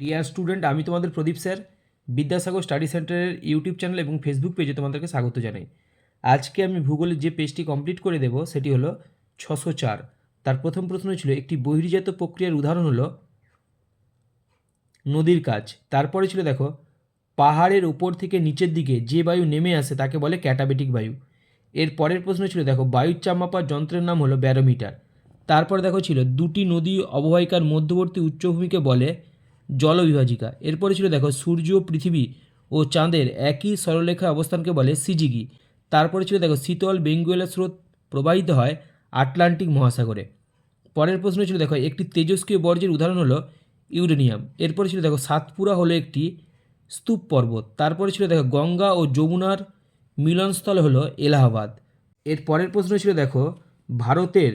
Deer student আমি তোমাদের Pradip sir, Vidyasagar study সেন্টারের ইউটিউব চ্যানেল এবং ফেসবুক পেজে তোমাদেরকে স্বাগত জানাই। আজকে আমি ভূগোলের যে পেজটি কমপ্লিট করে দেব, সেটি হলো ছশো চার। তার প্রথম প্রশ্ন ছিল, একটি বহির্জাত প্রক্রিয়ার উদাহরণ হলো নদীর কাজ। তারপরে ছিল, দেখো, পাহাড়ের উপর থেকে নিচের দিকে যে বায়ু নেমে আসে, তাকে বলে ক্যাটাবেটিক বায়ু। এর পরের প্রশ্ন ছিল, দেখো, বায়ুর চাপ মাপার যন্ত্রের নাম হলো ব্যারোমিটার। তারপর, দেখো, ছিল, দুটি নদী অববাহিকার মধ্যবর্তী উচ্চভূমিকে বলে জলবিভাজিকা। এরপরে ছিল দেখো সূর্য, পৃথিবী ও চাঁদের একই সরলরেখায় অবস্থানকে বলে সিজিগি। তারপরে ছিল দেখো শীতল বেঙ্গুয়েলা স্রোত প্রবাহিত হয় আটলান্টিক মহাসাগরে। পরের প্রশ্ন ছিল দেখো একটি তেজস্ক্রিয় বর্জ্যের উদাহরণ হলো ইউরেনিয়াম। এরপরে ছিল দেখো সাতপুরা হলো একটি স্তূপ পর্বত। তারপরে ছিল দেখো গঙ্গা ও যমুনার মিলনস্থল হলো এলাহাবাদ। এর পরের প্রশ্ন ছিল দেখো ভারতের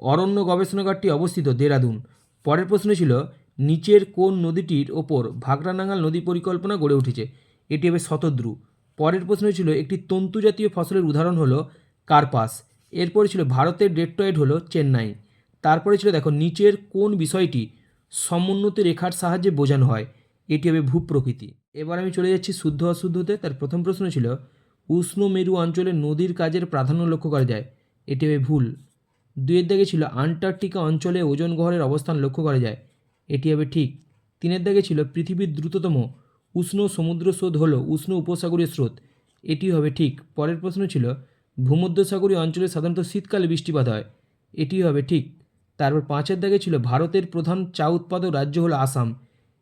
অরণ্য গবেষণাগারটি অবস্থিত দেরাদুন। পরের প্রশ্ন ছিল নিচের কোন নদীটির ওপর ভাগরানাঙ্গাল নদী পরিকল্পনা গড়ে উঠেছে? এটি হবে শতদ্রু। পরের প্রশ্ন ছিল, একটি তন্তু জাতীয় ফসলের উদাহরণ হলো কার্পাস। এরপরে ছিল, ভারতের ডেট্রয়েড হলো চেন্নাই। তারপরে ছিল, দেখো, নিচের কোন বিষয়টি সমুন্নতি রেখার সাহায্যে বোঝানো হয়? এটি হবে ভূপ্রকৃতি। এবার আমি চলে যাচ্ছি শুদ্ধ অশুদ্ধতে। তার প্রথম প্রশ্ন ছিল, উষ্ণ মেরু অঞ্চলে নদীর কাজের প্রাধান্য লক্ষ্য করা যায়? এটি হবে ভুল। দুইয়ের দাগে ছিল, আন্টার্কটিকা অঞ্চলে ওজন গহরের অবস্থান লক্ষ্য করা যায়। এটি হবে ঠিক। তিনের দাগে ছিল, পৃথিবীর দ্রুততম উষ্ণ সমুদ্র স্রোত হল উষ্ণ উপসাগরীয় স্রোত। এটি হবে ঠিক। পরের প্রশ্ন ছিল, ভূমধ্যসাগরীয় অঞ্চলে সাধারণত শীতকালে বৃষ্টিপাত হয়। এটি হবে ঠিক। তারপর পাঁচের দাগে ছিল, ভারতের প্রধান চা উৎপাদক রাজ্য হলো আসাম।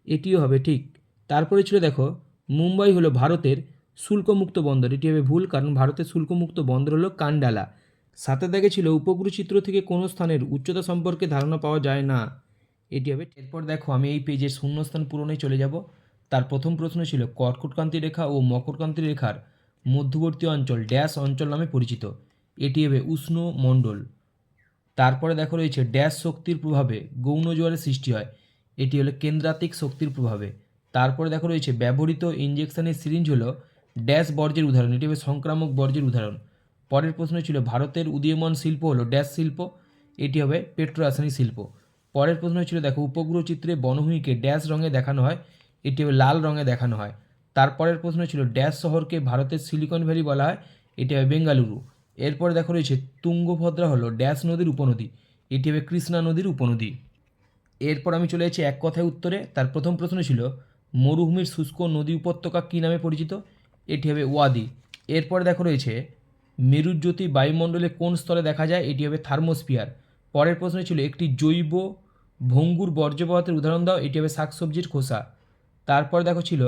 এটিও হবে ঠিক। তারপরে ছিল, দেখো, মুম্বাই হলো ভারতের শুল্কমুক্ত বন্দর। এটি হবে ভুল, কারণ ভারতের শুল্কমুক্ত বন্দর হলো কান্ডালা। সাতের দাগে ছিল, উপগ্রহ চিত্র থেকে কোনো স্থানের উচ্চতা সম্পর্কে ধারণা পাওয়া যায় না। এটি হবে। এরপর দেখো, আমি এই পেজের শূন্যস্থান পূরণে চলে যাব। তার প্রথম প্রশ্ন ছিল কর্কটকান্তি রেখা ও মকরকান্তি রেখার মধ্যবর্তী অঞ্চল ড্যাশ অঞ্চল নামে পরিচিত। এটি হবে উষ্ণ মণ্ডল। তারপরে দেখো রয়েছে ড্যাশ শক্তির প্রভাবে গৌণ জোয়ারের সৃষ্টি হয়। এটি হলো কেন্দ্রাতিক শক্তির প্রভাবে। তারপরে দেখো রয়েছে, ব্যবহৃত ইঞ্জেকশনের সিরিঞ্জ হলো ড্যাশ বর্জ্যের উদাহরণ। এটি হবে সংক্রামক বর্জ্যের উদাহরণ। পরের প্রশ্ন ছিল, ভারতের উদীয়মান শিল্প হলো ড্যাশ শিল্প। এটি হবে পেট্রো রাসায়নিক শিল্প। পরের প্রশ্ন ছিল দেখো, উপগ্রহ চিত্রে বনভূমিকে ড্যাশ রঙে দেখানো হয়, এটি হবে লাল রঙে দেখানো হয়। তারপরের প্রশ্ন ছিল ড্যাশ শহরকে ভারতের সিলিকন ভ্যালি বলা হয়, এটি হবে বেঙ্গালুরু। এরপরে দেখো রয়েছে, তুঙ্গভদ্রা হলো ড্যাশ নদীর উপনদী, এটি হবে কৃষ্ণা নদীর উপনদী। এরপর আমি চলে যাচ্ছি এক কথায় উত্তরে, তার প্রথম প্রশ্ন ছিল মরুভূমির শুষ্ক নদী উপত্যকা কী নামে পরিচিত? এটি হবে ওয়াদি। এরপর দেখো রয়েছে, মেরুজ্যোতি বায়ুমণ্ডলে কোন স্তরে দেখা যায়? এটি হবে থার্মোস্ফিয়ার। পরের প্রশ্ন ছিল, একটি জৈব ভঙ্গুর বর্জ্য পদার্থের উদাহরণ দাও, এটি হবে শাকসবজির খোসা। তারপর দেখো ছিল,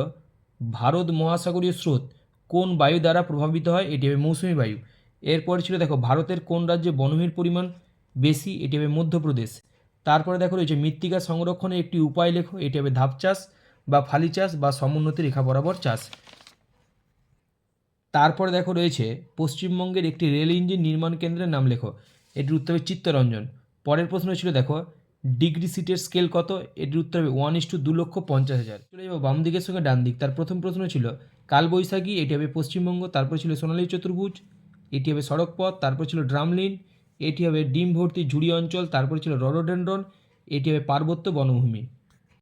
ভারত মহাসাগরীয় স্রোত কোন বায়ু দ্বারা প্রভাবিত হয়? এটি হবে মৌসুমী বায়ু। এরপর ছিল দেখো, ভারতের কোন রাজ্যে বনভূমির পরিমাণ বেশি? এটি হবে মধ্যপ্রদেশ। তারপরে দেখো রয়েছে, মৃত্তিকা সংরক্ষণের একটি উপায় লেখো, এটি হবে ধাপ চাষ বা ফালি চাষ বা সমুন্নতি রেখা বরাবর চাষ। তারপরে দেখো রয়েছে, পশ্চিমবঙ্গের একটি রেল ইঞ্জিন নির্মাণ কেন্দ্রের নাম লেখো। এটির উত্তর হবে চিত্তরঞ্জন। পরের প্রশ্ন ছিল দেখো, ডিগ্রি সিটের স্কেল কত? এটির উত্তর হবে ওয়ান ইস টু দু লক্ষ পঞ্চাশ হাজার। চলে যাব বাম দিকের সঙ্গে ডান দিক। তার প্রথম প্রশ্ন ছিল, কালবৈশাখী, এটি হবে পশ্চিমবঙ্গ, তারপর ছিল সোনালী চতুর্ভুজ, এটি হবে সড়ক পথ তারপর ছিল ড্রামলিন, এটি হবে ডিম ভর্তি ঝুড়ি অঞ্চল, তারপর ছিল রডোডেন্ড্রন এটি হবে পার্বত্য বনভূমি।